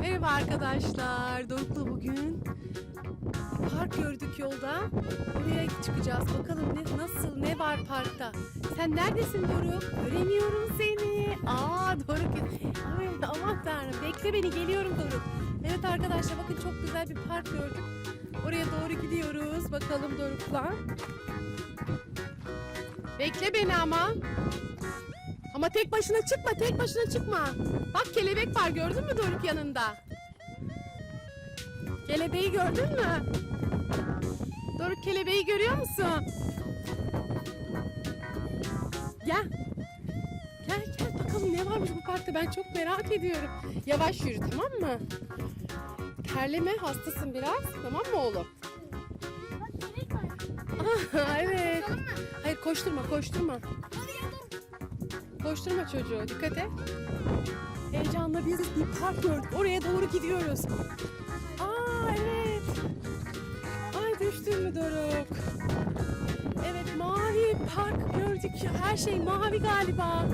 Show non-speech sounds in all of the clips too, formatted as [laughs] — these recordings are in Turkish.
Merhaba arkadaşlar. Doruk'la bugün park gördük yolda. Buraya çıkacağız. Bakalım ne, nasıl, ne var parkta. Sen neredesin Doruk? Göremiyorum seni. Aa Doruk. Ay, aman tanrım. Bekle beni. Geliyorum Doruk. Evet arkadaşlar bakın çok güzel bir park gördük. Oraya doğru gidiyoruz. Bakalım Doruk'la. Bekle beni ama. Ama tek başına çıkma, tek başına çıkma. Bak kelebek var gördün mü Doruk yanında? Kelebeği gördün mü? Doruk kelebeği görüyor musun? Gel. Gel gel bakalım ne varmış bu parkta ben çok merak ediyorum. Yavaş yürü tamam mı? Terleme hastasın biraz tamam mı oğlum? Ah, evet. Hayır koşturma koşturma. Koşturma çocuğu. Dikkat et. Heyecanla biz bir park gördük. Oraya doğru gidiyoruz. Aa evet. Ay düştün mü Doruk? Evet mavi park gördük. Her şey mavi galiba.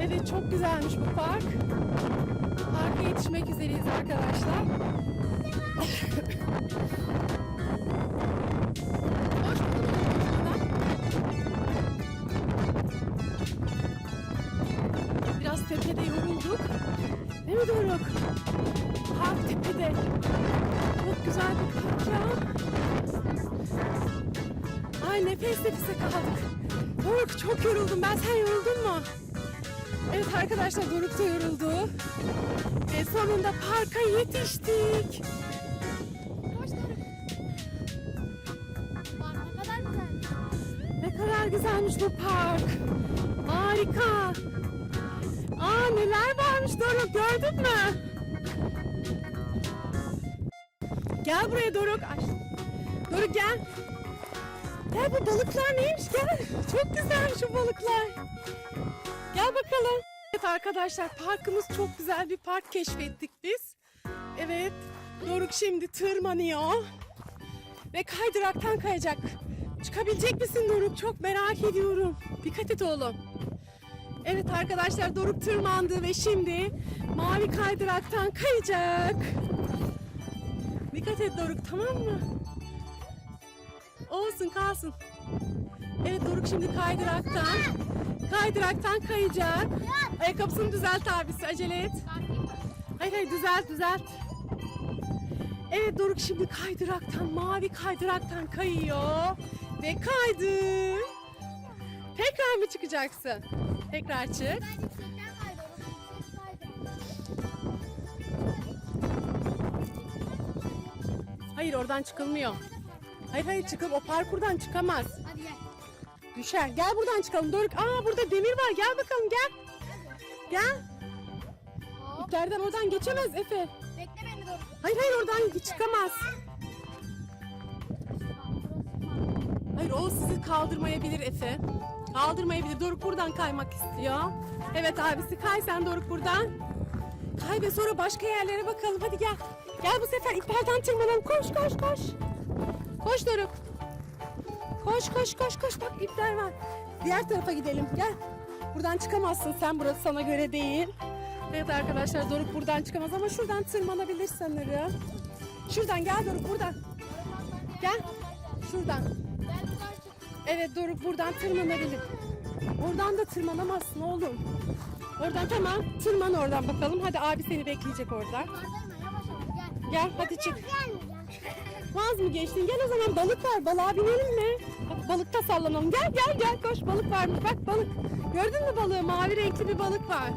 Evet çok güzelmiş bu park. Parka yetişmek üzereyiz arkadaşlar. [laughs] Değil mi Doruk? Park tepede. Çok güzel bir park ya. Ay nefes nefese kaldık. Doruk çok yoruldum ben. Sen yoruldun mu? Evet arkadaşlar Doruk da yoruldu. Ve sonunda parka yetiştik. Hoş Doruk. Bak ne kadar güzel. Ne kadar güzelmiş bu park. Harika. Aa neler Doruk gördün mü? Gel buraya Doruk. Ay. Doruk gel. Gel bu balıklar neymiş gel. Çok güzelmiş bu balıklar. Gel bakalım. Evet arkadaşlar parkımız çok güzel bir park keşfettik biz. Evet Doruk şimdi tırmanıyor. Ve kaydıraktan kayacak. Çıkabilecek misin Doruk? Çok merak ediyorum. Dikkat et oğlum. Evet arkadaşlar Doruk tırmandı ve şimdi mavi kaydıraktan kayacak. Dikkat et Doruk tamam mı? Olsun kalsın. Evet Doruk şimdi kaydıraktan kaydıraktan kayacak. Ayakkabısını düzelt abisi acele et. Hayır hayır düzelt düzelt. Evet Doruk şimdi kaydıraktan mavi kaydıraktan kayıyor. Ve kaydı. Tekrar mı çıkacaksın? Tekrar çık. Hayır oradan çıkılmıyor. Hayır hayır çıkıp o parkurdan çıkamaz. Hadi gel. Düşer. Gel buradan çıkalım Doruk. Aa burada demir var. Gel bakalım gel. Gel. İplerden oradan geçemez Efe. Bekle beni Doruk. Hayır hayır oradan çıkamaz. Hayır o sizi kaldırmayabilir Efe. Kaldırmayabilir. Doruk buradan kaymak istiyor. Evet abisi kay sen Doruk buradan. Kay ve sonra başka yerlere bakalım. Hadi gel. Gel bu sefer iplerden tırmanalım. Koş koş koş. Koş Doruk. Koş koş koş koş. Bak ipler var. Diğer tarafa gidelim. Gel. Buradan çıkamazsın sen. Burası sana göre değil. Evet arkadaşlar Doruk buradan çıkamaz ama şuradan tırmanabilir sanırım. Şuradan gel Doruk buradan. Gel. Şuradan. Evet Doruk buradan tırmanabilir. Oradan da tırmanamazsın oğlum. Oradan tamam. Tırman oradan bakalım. Hadi abi seni bekleyecek orada. Gel. Hadi çık. Vaz mı geçtin? Gel o zaman balık var. Balığa binelim mi? Bak balıkta sallanalım. Gel gel gel koş balık varmış. Bak balık. Gördün mü balığı? Mavi renkli bir balık var.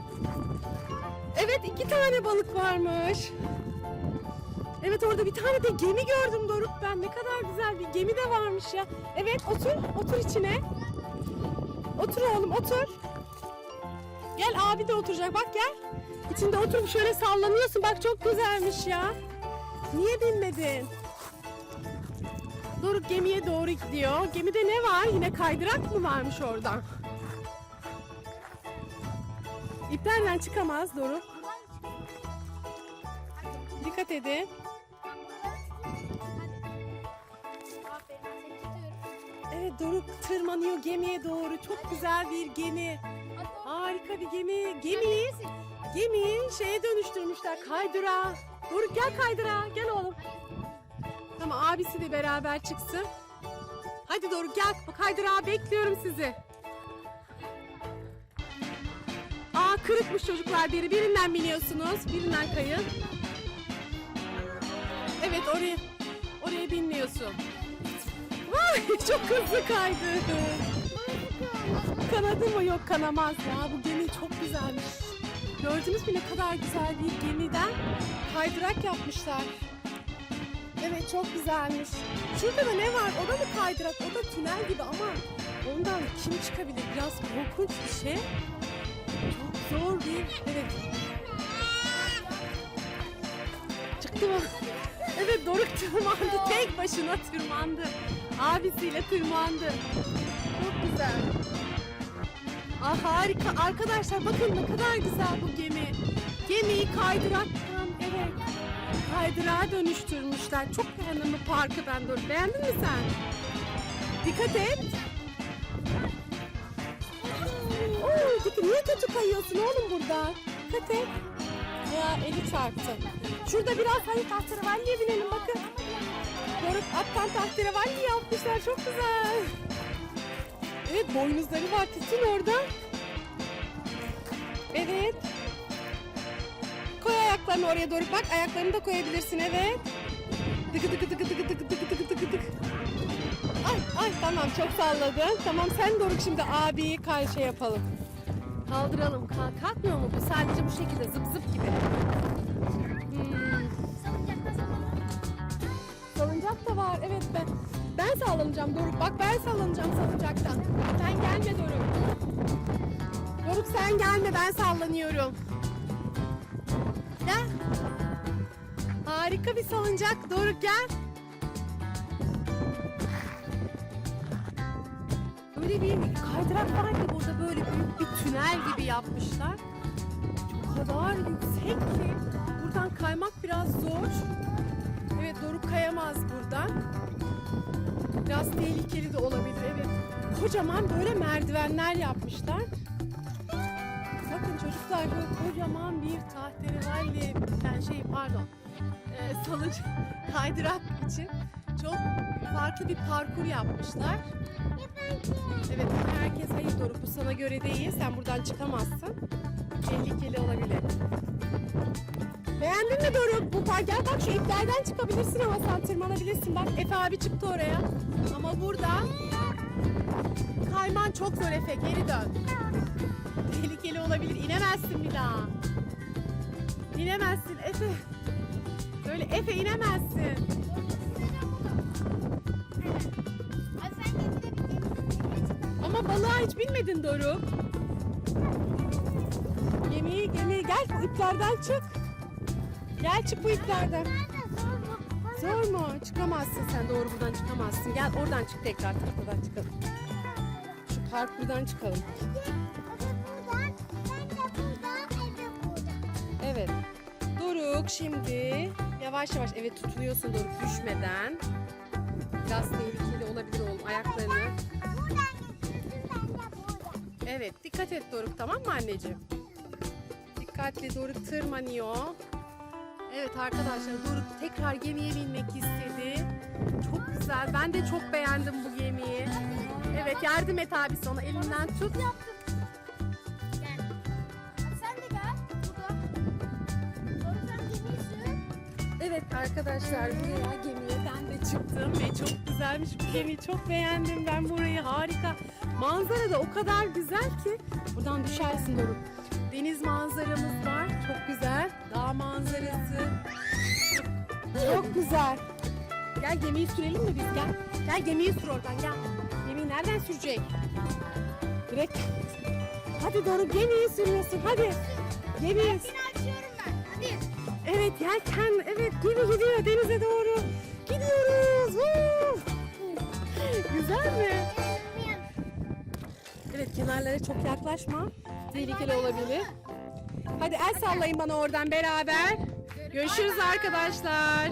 Evet iki tane balık varmış. Evet orada bir tane de gemi gördüm Doruk ben. Ne kadar güzel bir gemi de varmış ya. Evet otur. Otur içine. Otur oğlum otur. Gel abi de oturacak. Bak gel. İçinde oturup şöyle sallanıyorsun. Bak çok güzelmiş ya. Niye binmedin? Doruk gemiye doğru gidiyor. Gemide ne var? Yine kaydırak mı varmış orada? İplerden çıkamaz Doruk. Dikkat edin. Doruk tırmanıyor gemiye doğru. Çok güzel bir gemi. Harika bir gemi. Gemiyi, gemiyi şeye dönüştürmüşler. Kaydıra. Doruk gel kaydıra. Gel oğlum. Tamam abisi de beraber çıksın. Hadi Doruk gel. Kaydıra bekliyorum sizi. Aa kırıkmış çocuklar biri. Birinden biniyorsunuz. Birinden kayın. Evet oraya oraya binmiyorsun. Vay [laughs] çok hızlı kaydı. Kanadı mı? Yok kanamaz ya. Bu gemi çok güzelmiş. Gördünüz mü ne kadar güzel bir gemiden kaydırak yapmışlar. Evet çok güzelmiş. Şurada da ne var? O da mı kaydırak? O da tünel gibi ama ondan kim çıkabilir? Biraz korkunç bir şey. Çok zor bir... Evet. Çıktı mı? Tırmandı. [laughs] Tek başına tırmandı. Abisiyle tırmandı. Çok güzel. Aa, harika. Arkadaşlar bakın ne kadar güzel bu gemi. Gemiyi kaydıraktan evet kaydırağa dönüştürmüşler. Çok beğendim bu parkı ben Doruk. Beğendin mi sen? Dikkat et. Oo. Niye kötü kayıyorsun oğlum burada? Dikkat et. Ya eli çarptı. Şurada biraz hani tahterevalliye binelim bakın. Doruk attan tahterevalli yapmışlar. Çok güzel. Evet boynuzları var. Tutun orada. Evet. Koy ayaklarını oraya doğru. Bak ayaklarını da koyabilirsin. Evet. Dıkı dıkı dıkı dıkı dıkı dıkı dıkı dıkı dıkı. Ay ay tamam çok salladın. Tamam sen Doruk şimdi abiyi kay şey yapalım. Kaldıralım. Kalk, kalkmıyor mu bu? Sadece bu şekilde zıp zıp gibi. Hmm. Salıncak da var. Evet ben. Ben sallanacağım Doruk. Bak ben sallanacağım salıncaktan. Sen gelme Doruk. Doruk sen gelme ben sallanıyorum. Gel. Harika bir salıncak. Doruk gel. Böyle bir kaydırak var ki burada böyle büyük bir tünel gibi yapmışlar. O kadar yüksek ki buradan kaymak biraz zor. Evet Doruk kayamaz buradan. Biraz tehlikeli de olabilir evet. Kocaman böyle merdivenler yapmışlar. Bakın çocuklar böyle kocaman bir tahterevalli yani şey pardon e, salıncak [laughs] kaydırak için çok farklı bir parkur yapmışlar. Evet herkes hayır Doruk bu sana göre değil sen buradan çıkamazsın. Tehlikeli olabilir. Beğendin mi Doruk? Bu park gel bak şu iplerden çıkabilirsin ama sen tırmanabilirsin. Bak Efe abi çıktı oraya. Ama burada kayman çok zor Efe. Geri dön. Tehlikeli olabilir. İnemezsin bir daha. İnemezsin Efe. Böyle Efe inemezsin. Ay sen Ama balığa hiç binmedin Doruk. Gemiyi gemiyi gel bu iplerden çık. Gel çık bu iplerden. Zor mu? Çıkamazsın sen doğru buradan çıkamazsın. Gel oradan çık tekrar buradan çıkalım. Şu park buradan çıkalım. Evet. Doruk şimdi yavaş yavaş evet tutunuyorsun Doruk düşmeden. Biraz tehlikeli olabilir oğlum ayaklarını. Evet dikkat et Doruk tamam mı anneciğim? Dikkatli Doruk tırmanıyor. Evet arkadaşlar Doruk tekrar gemiye binmek istedi. Çok güzel. Ben de çok beğendim bu gemiyi. Evet yardım et abisi ona elinden tut. Sen de gel. Burada. Sonra sen gemiyi sür. Evet arkadaşlar buraya gemiye ben de çıktım ve çok güzelmiş bu gemiyi çok beğendim ben burayı harika. Manzara da o kadar güzel ki buradan düşersin Doruk. Deniz manzaramız var çok güzel. Dağ manzarası çok güzel. Gel gemiyi sürelim mi biz gel. Gel gemiyi sür oradan gel. Gemiyi nereden sürecek? Direkt. Hadi Doruk gemiyi sürüyorsun hadi. Gemiyi açıyorum ben. Hadi. Evet yelken evet gemi gidiyor denize doğru. Gidiyoruz. Woo! Güzel mi? Kenarlara çok yaklaşma. Tehlikeli olabilir. Hadi el sallayın bana oradan beraber. Görüşürüz arkadaşlar.